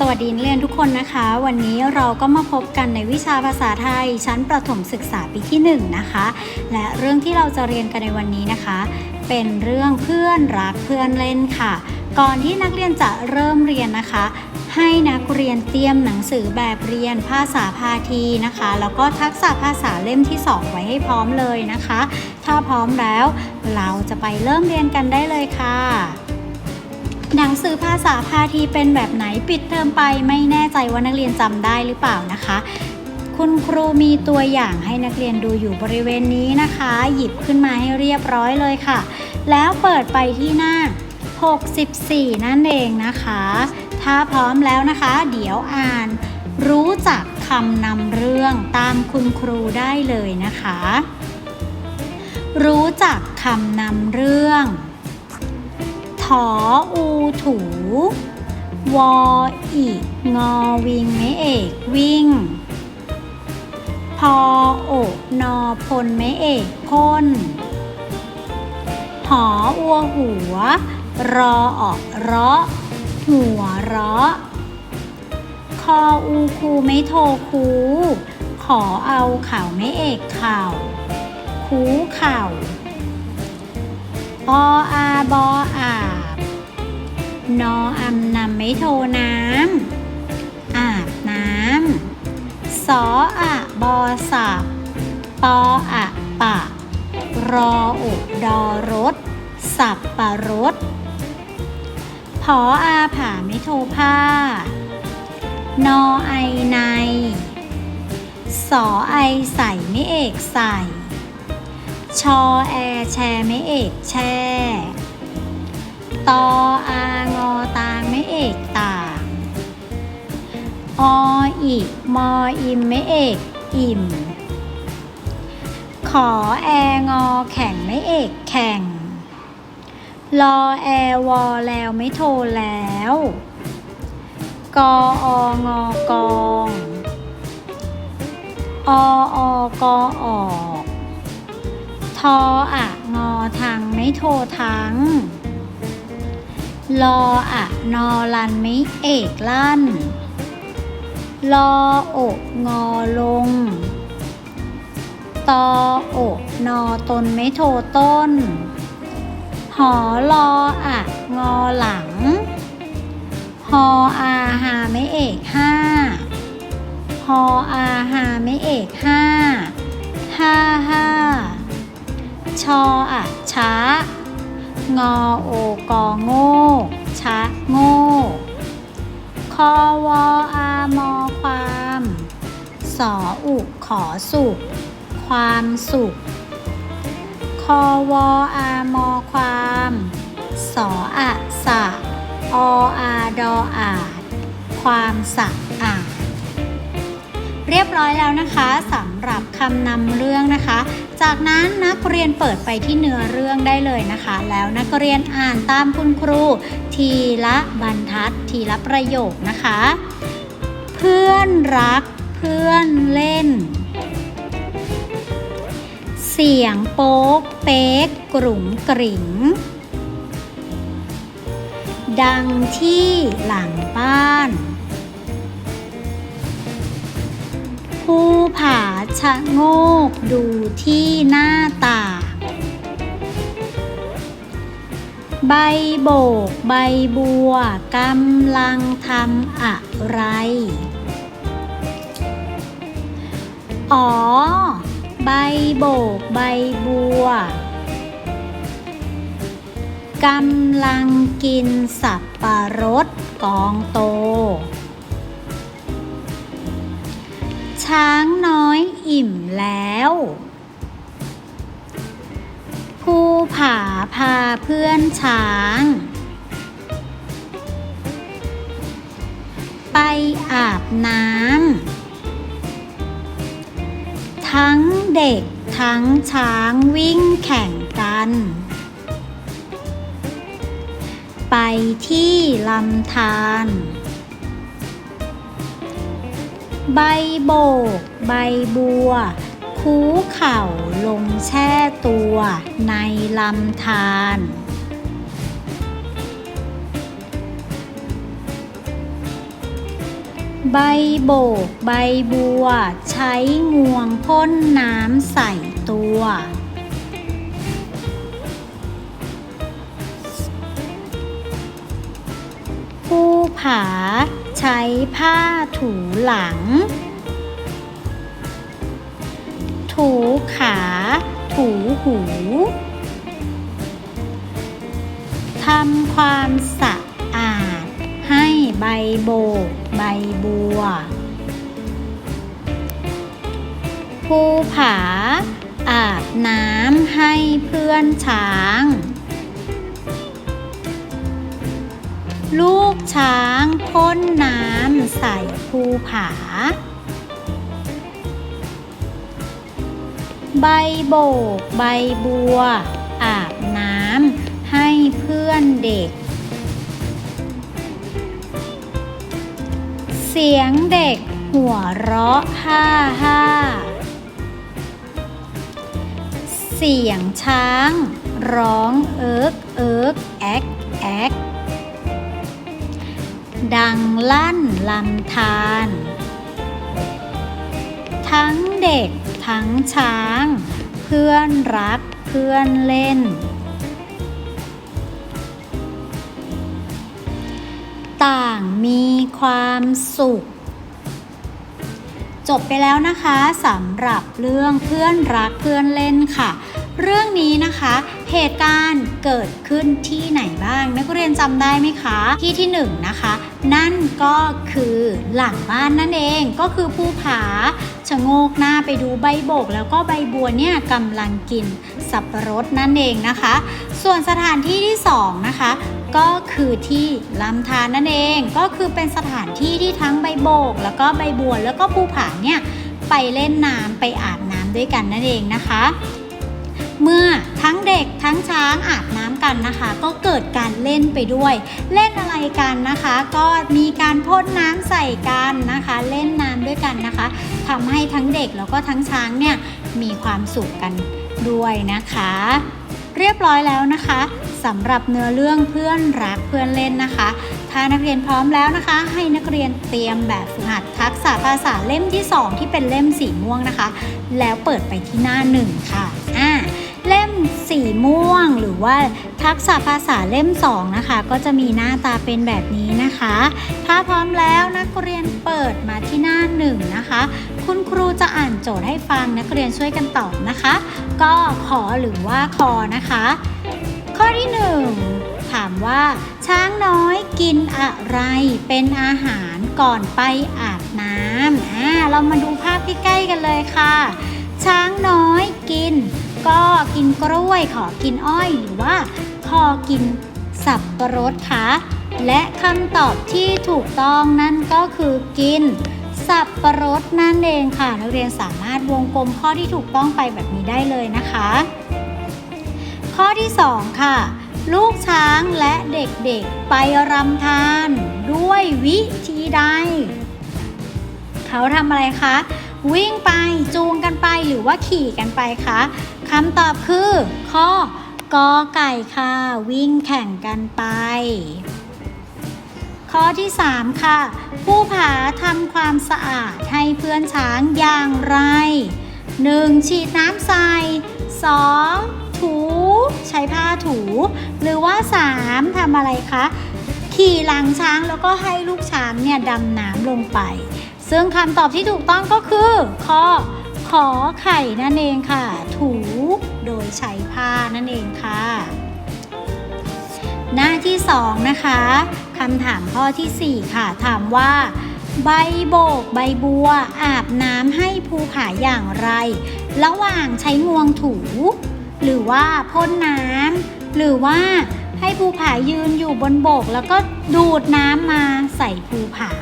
สวัสดีนักเรียนทุกคนนะคะ วันนี้เราก็มาพบกันในวิชาภาษาไทย ชั้นประถมศึกษาปีที่1นะคะ และเรื่องที่เราจะเรียนกันในวันนี้นะคะ เป็นเรื่องเพื่อนรักเพื่อนเล่นค่ะ ก่อนที่นักเรียนจะเริ่มเรียนนะคะ ให้นักเรียนเตรียมหนังสือแบบเรียนภาษาพาทีนะคะ แล้วก็ทักษะภาษาเล่มที่ 2 ไว้ให้พร้อมเลยนะคะ ถ้าพร้อมแล้วเราจะไปเริ่มเรียนกันได้เลยค่ะ หนังสือภาษาพาทีเป็นแบบไหนปิดเทอมไปไม่แน่ใจว่านักเรียนจำได้หรือเปล่านะคะ คุณครูมีตัวอย่างให้นักเรียนดูอยู่บริเวณนี้นะคะ หยิบขึ้นมาให้เรียบร้อยเลยค่ะ แล้วเปิดไปที่หน้า 64 นั่นเองนะคะ ถ้าพร้อมแล้วนะคะ เดี๋ยวอ่าน รู้จักคำนำเรื่องตามคุณครูได้เลยนะคะ รู้จักคำนำเรื่อง ถออูถู วออีงอวิงไม่เอกวิ่ง พอโอนอพลไม่เอกพ่นหออัวหัว รอออกเราะ หัวเราะ คออูคูไม่โทคู ขอเอาข่าวไม่เอกข่าว คูข่าว ออาบออาบ นออำนำไม่โทน้ำ อาบน้ำ สออะบอสับปออะปะ รออุดอรถ สับปะรดพออาผ่าไม่โทผ้า นอไอใน สอไอใส่ไม่เอกใส่ ชอแอแชไม่เอกแช่ตออางอตางไม่เอกต่างออีมออิมไม่เอกอิ่ม ขอแองอแข่งไม่เอกแข่งรอแอวอแล้วไม่โทรแล้ว กอองอกอง อออกออ ทออะงอทางไม่โททั้งลออะนอลันไม่เอกลั่น ลอโอกงอลง ตอโอกนอตนไม่โทต้น หอลออะงอหลังฮออาหาไม่เอกห้าฮออาหาไม่เอกห้า ชออะช้า งอโอกอโง่ ช้าโง่ คอวออามอความ สออุขอสุข ความสุข คอวออามอความ สออะสะ ออาดออาด ความสะอาด เรียบร้อยแล้วนะคะสำหรับคำนำเรื่องนะคะ จากนั้นนักเรียนเปิดไปที่เนื้อเรื่องได้เลยนะคะ แล้วนักเรียนอ่านตามคุณครู ทีละบรรทัด ทีละประโยคนะคะ เพื่อนรัก เพื่อนเล่น เสียงโป๊กเป๊กกรุ่งกริ่งดังที่หลังบ้าน ผู้ผาชะโงกดูที่หน้าต่างใบโบกใบบัวกำลังทำอะไร อ๋อ ใบโบกใบบัวกำลังกินสับปะรดกองโต ช้างน้อยอิ่มแล้วผู้ผาพาเพื่อนช้าง ไปอาบน้ำทั้งเด็กทั้งช้างวิ่งแข่งกัน ไปที่ลำธาร ใบโบก ใบบัว คูเข่าลงแช่ตัวในลำธารใบโบก ใบบัว ใช้งวงพ่นน้ำใส่ตัวผู้ผา ช้ผ้าถูหลัง ถูขา ถูหู ทำความสะอาด ให้ใบโบกใบบัว ภูผาอาบน้ำให้เพื่อนช้าง ลูกช้างพ่นน้ำใส่ภูผา ใบโบกใบบัว อาบน้ำให้เพื่อนเด็ก เสียงเด็กหัวเราะฮ่าฮ่าเสียงช้าง ร้องเอิกเอิกแอกแอก ดังลั่นลำธาร ทั้งเด็กทั้งช้าง เพื่อนรักเพื่อนเล่น ต่างมีความสุข จบไปแล้วนะคะสำหรับเรื่องเพื่อนรักเพื่อนเล่นค่ะ เรื่องนี้นะคะ เหตุการณ์เกิดขึ้นที่ไหนบ้าง นักเรียนจำได้ไหมคะ ที่ที่หนึ่งนะคะ นั่นก็คือหลังบ้านนั่นเองก็คือภูผาชะโงกหน้าไปดูใบโบก แล้วก็ใบบัวเนี่ยกำลังกินสับปะรดนั่นเองนะคะ ส่วนสถานที่ที่สองนะคะก็คือที่ลำธารนั่นเองก็คือเป็นสถานที่ที่ทั้งใบโบก แล้วก็ใบบัวแล้วก็ภูผาเนี่ยไปเล่นน้ำไปอาบน้ำด้วยกันนั่นเองนะคะ เมื่อทั้งเด็กทั้งช้างอาบน้ำกันนะคะ ก็เกิดการเล่นไปด้วย เล่นอะไรกันนะคะ ก็มีการพ่นน้ำใส่กันนะคะ เล่นน้ำด้วยกันนะคะทำให้ทั้งเด็กแล้วก็ทั้งช้างเนี่ยมีความสุขกันด้วยนะคะ เรียบร้อยแล้วนะคะสำหรับเนื้อเรื่องเพื่อนรักเพื่อนเล่นนะคะ ถ้านักเรียนพร้อมแล้วนะคะ ให้นักเรียนเตรียมแบบฝึกหัดทักษะภาษาเล่มที่ 2 ที่เป็นเล่มสีม่วงนะคะ แล้วเปิดไปที่หน้าหนึ่งค่ะอ่า เล่มสีม่วงหรือว่าทักษะภาษาเล่ม 2 นะคะ ก็จะมีหน้าตาเป็นแบบนี้นะคะ ถ้าพร้อมแล้วนักเรียนเปิดมาที่หน้าหนึ่งนะคะ คุณครูจะอ่านโจทย์ให้ฟังนักเรียนช่วยกันตอบนะคะ ก็ขอหรือว่าคอนะคะ ข้อที่หนึ่งถามว่า ช้างน้อยกินอะไรเป็นอาหารก่อนไปอาบน้ำอ่าเรามาดูภาพใกล้ๆกันเลยค่ะ ช้างน้อยกิน ก็กินกล้วย ขอกินอ้อยหรือว่า คอกินสับปะรดคะและคำตอบที่ถูกต้องนั่นก็คือกิน สับปะรดนั่นเองค่ะ นักเรียนสามารถวงกลมข้อที่ถูกต้องไปแบบนี้ได้เลยนะคะ ข้อที่ 2 ค่ะ ลูกช้างและเด็กๆไปรำทาน ด้วยวิธีใด เขาทำอะไรคะวิ่งไปจูงกันไปหรือว่าขี่กันไปคะ คำตอบคือข้อกอไก่ค่ะ วิ่งแข่งกันไป ข้อที่ 3 ค่ะ ผู้ผาทำความสะอาดให้เพื่อนช้างอย่างไร 1. ฉีดน้ำใส่ 2. ถูใช้ผ้าถู หรือว่า 3. ทำอะไรคะ ขี่หลังช้างแล้วก็ให้ลูกช้างเนี่ยดำน้ำลงไป ซึ่งคำตอบที่ถูกต้องก็คือข้อ ขอไข่นั่นเองค่ะ ถูโดยใช้ผ้านั่นเองค่ะ หน้าที่2นะคะคำถามข้อทีสี่4ค่ะ ถามว่า ใบโบกใบบัว อาบน้ำให้ภูผาอย่างไร ระหว่างใช้งวงถู หรือว่าพ่นน้ำหรือว่าให้ภูผายืนอยู่บนโบก แล้วก็ดูดน้ำมาใส่ภูผา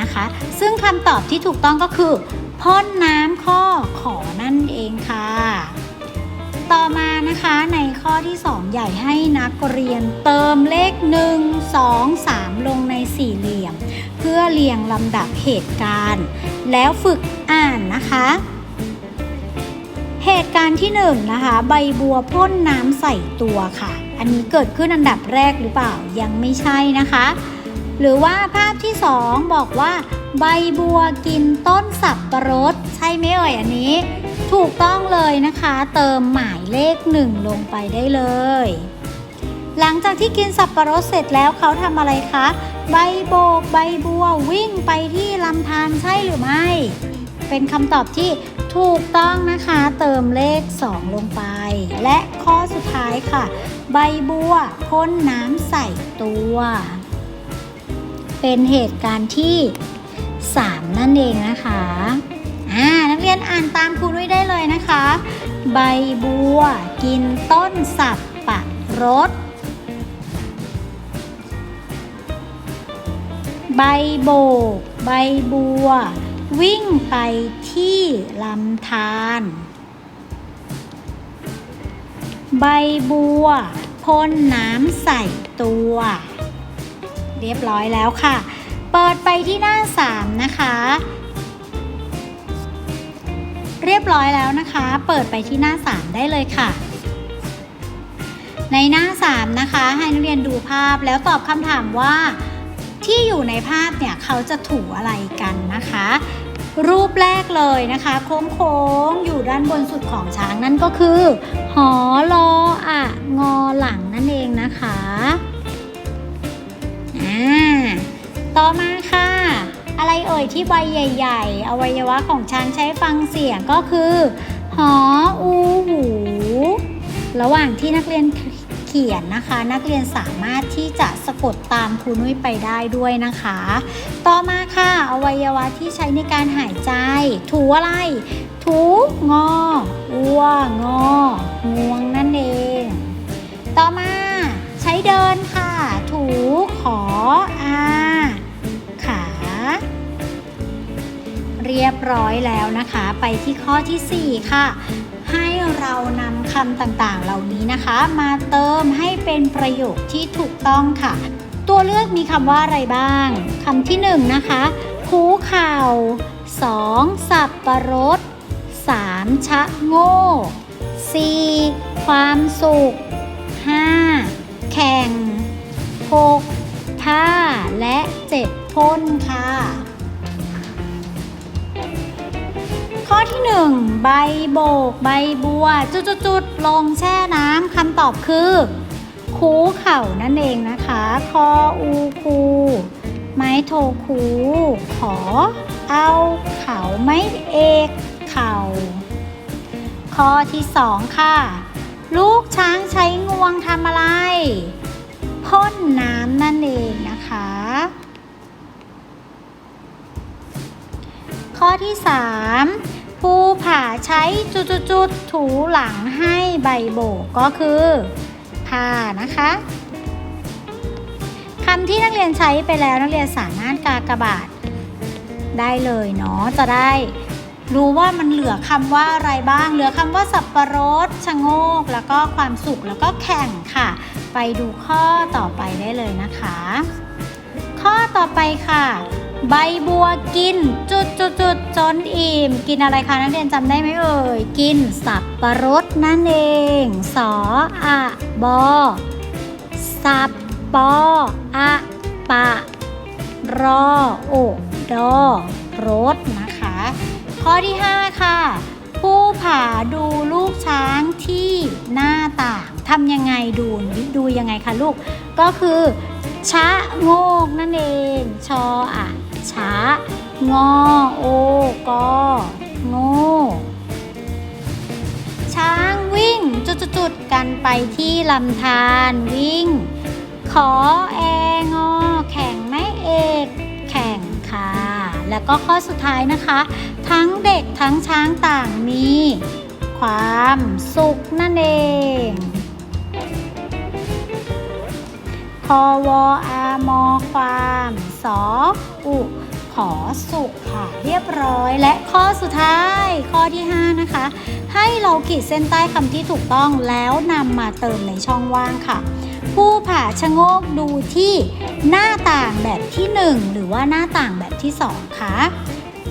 นะคะ ซึ่งคำตอบที่ถูกต้องก็คือ พ่นน้ำข้อขอนั่นเองค่ะ ต่อมานะคะในข้อที่ 2 ใหญ่ให้นักเรียนเติมเลข 1 2 3 ลงในสี่เหลี่ยม เพื่อเรียงลำดับเหตุการณ์ แล้วฝึกอ่านนะคะ เหตุการณ์ที่1นงนะคะใบบัวพ่นน้ำใส่ตัวค่ะ อันนี้เกิดขึ้นอันดับแรกหรือเปล่ายังไม่ใช่นะคะ หรือว่าภาพที่ 2 บอกว่า ใบบัวกินต้นสับปะรด ใช่ไหมเอ่ยอันนี้ ถูกต้องเลยนะคะ เติมหมายเลขหนึ่งลงไปได้เลย หลังจากที่กินสับปะรดเสร็จแล้วเขาทำอะไรคะ ใบโบกใบบัววิ่งไปที่ลำธารใช่หรือไม่ เป็นคำตอบที่ถูกต้องนะคะ เติมเลข 2 ลงไป และข้อสุดท้ายค่ะ ใบบัวพ่นน้ำใส่ตัว เป็นเหตุการณ์ที่ 3 นั่นเองนะคะอ่านักเรียนอ่านตามครูด้วยได้เลยนะคะ ใบบัวกินต้นสับปะรด ใบโบก ใบบัว วิ่งไปที่ลำธารใบบัวพ่นน้ำใส่ตัว เรียบร้อยแล้วค่ะ เปิดไปที่หน้า 3 นะคะ เรียบร้อยแล้วนะคะ เปิดไปที่หน้า 3 ได้เลยค่ะ ในหน้า 3 นะคะ ให้นักเรียนดูภาพแล้วตอบคำถามว่า ที่อยู่ในภาพเนี่ยเขาจะถูอะไรกันนะคะ รูปแรกเลยนะคะ โค้งๆ อยู่ด้านบนสุดของช้างนั่นก็คือ หอลอ ต่อมาค่ะ อะไรเอ่ยที่ใบใหญ่ ๆ อวัยวะของช้างใช้ฟังเสียงก็คือ หออูหู ระหว่างที่นักเรียนเขียนนะคะ นักเรียนสามารถที่จะสะกดตามครูนุ้ยไปได้ด้วยนะคะ ต่อมาค่ะ อวัยวะที่ใช้ในการหายใจ ถูอะไร ถูงออ้วงองวงนั่นเอง ต่อมาใช้เดินค่ะ เรียบร้อยแล้วนะคะ ไปที่ข้อทีสี่ 4 ค่ะ ให้เรานำคำต่างๆ เหล่านี้นะคะ มาเติมให้เป็นประโยคที่ถูกต้องค่ะ ตัวเลือกมีคำว่าอะไรบ้างคำที่ 1 นะคะคูเข่า 2. สับประรด 3. ชะโง่ 4. ความสุข 5. แข่ง 6. ท่าและ 7พ่นค่ะ ข้อที่1ใบโบก ใบบัว จุดๆๆลงแช่น้ำคำตอบคือ คูเข่านั่นเองนะคะ คออูคู ไม้โทคู ขอ เอาเขาไม้เอกเข่าข้อที่2ค่ะ ลูกช้างใช้งวงทำอะไร พ่นน้ำนั่นเองนะคะ ข้อที่3 ภูผาใช้จุดๆๆถูหลังให้ใบโบกก็คือผ้านะคะคำที่นักเรียนใช้ไปแล้วนักเรียนสามารถกากบาทได้เลยเนาะจะได้รู้ว่ามันเหลือคำว่าอะไรบ้าง เหลือคำว่าสับประรดชะโงก แล้วก็ความสุขแล้วก็แข่งค่ะ ไปดูข้อต่อไปได้เลยนะคะ ข้อต่อไปค่ะ ใบบัวกินจุดจุดจุดจนอิ่ม กินอะไรคะนักเรียนจำได้ไหมเอ่ย กินสับประรดนั่นเอง สออะบอ สับปออะปะ รอโอดอรถนะคะ ข้อที่ 5 ค่ะ ผู้ผ่าดูลูกช้างที่หน้าต่างทำยังไงดูดูยังไงคะลูก ก็คือชะโงกนั่นเอง ชออะ ช้างอโอกอโงช้างวิ่งจุดๆกันไปที่ลำธารวิ่ง ขอแองอแข่งไม่เอกแข่งค่ะ แล้วก็ข้อสุดท้ายนะคะ ทั้งเด็กทั้งช้างต่างมี ความสุขนั่นเองคอวออามอความ สออุขอสุขค่ะ เรียบร้อยและข้อสุดท้ายข้อที่ 5 นะคะ ให้เราขีดเส้นใต้คำที่ถูกต้องแล้วนำมาเติมในช่องว่างค่ะ ผู้ผ่าชะโงกดูที่หน้าต่างแบบที่ 1 หรือว่าหน้าต่างแบบที่ 2คะ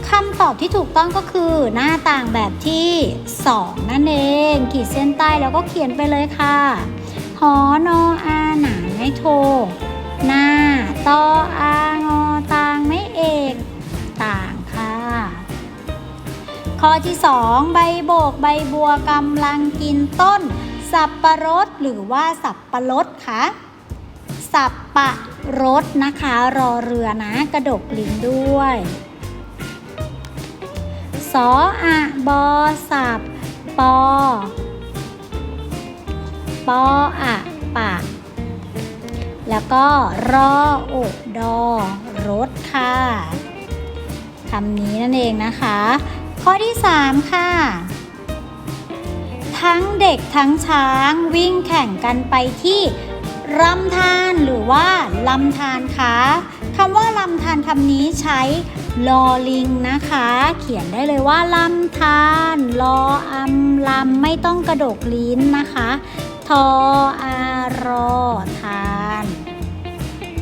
คำตอบที่ถูกต้องก็คือหน้าต่างแบบที่ 2 นั่นเอง ขีดเส้นใต้แล้วก็เขียนไปเลยค่ะหอนออาหนาไม่โท หน้าตออางอตางไม่เอกข้อที่ 2 ใบโบกใบบัวกำลังกินต้น สับปะรดหรือว่าสับปะรดคะสับปะรดนะคะ รอเรือนะกระดกลิ้นด้วยสออะบอสับปอปออะปะ แล้วก็รอโอดอรถค่ะคำนี้นั่นเองนะคะ ข้อที่ 3 ค่ะ ทั้งเด็กทั้งช้างวิ่งแข่งกันไปที่ลำธารหรือว่าลำธารคะคำว่าลำธารคำนี้ใช้ลอลิงนะคะ เขียนได้เลยว่าลำธารลออำลำไม่ต้องกระดกลิ้นนะคะ ทออารอทา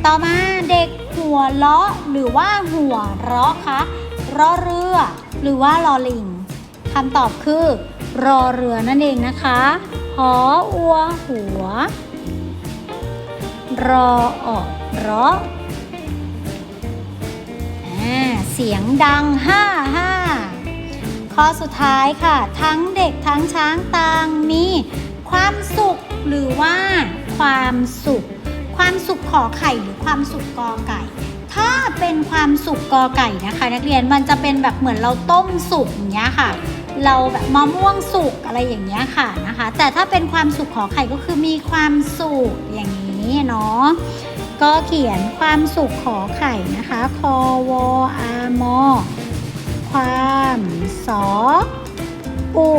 ต่อมาเด็กหัวเลาะหรือว่าหัวเราะคะรอเรือ หรือว่าลอลิงคำตอบคือ รอเรือนั่นเองนะคะหออัวหัว รอออกเราะอ่าเสียงดังห้าห้าข้อสุดท้ายค่ะ ทั้งเด็กทั้งช้างต่างมี ความสุขหรือว่า ความสุข ความสุขขอไข่หรือความสุขกอไก่ ถ้าเป็นความสุขกอไก่นะคะ นักเรียนมันจะเป็นแบบเหมือนเราต้มสุกอย่างเงี้ยค่ะ เราแบบมะม่วงสุกอะไรอย่างเงี้ยค่ะนะคะ แต่ถ้าเป็นความสุขขอไข่ก็คือมีความสุขอย่างนี้เนาะก็เขียนความสุขขอไข่นะคะคอวออามอความสออุ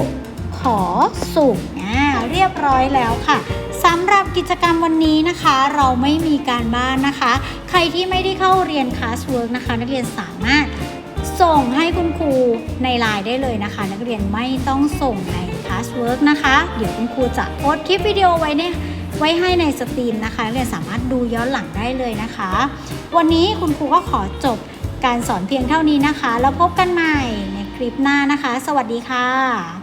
ขอสุขอ่าเรียบร้อยแล้วค่ะ สำหรับกิจกรรมวันนี้นะคะ เราไม่มีการบ้านนะคะ ใครที่ไม่ได้เข้าเรียนคลาสเวิร์กนะคะ นักเรียนสามารถส่งให้คุณครูในไลน์ได้เลยนะคะ นักเรียนไม่ต้องส่งในคลาสเวิร์กนะคะ เดี๋ยวคุณครูจะโพสต์คลิปวิดีโอไว้ในไว้ให้ในสตรีมนะคะนักเรียนสามารถดูย้อนหลังได้เลยนะคะ วันนี้คุณครูก็ขอจบการสอนเพียงเท่านี้นะคะ แล้วพบกันใหม่ในคลิปหน้านะคะ สวัสดีค่ะ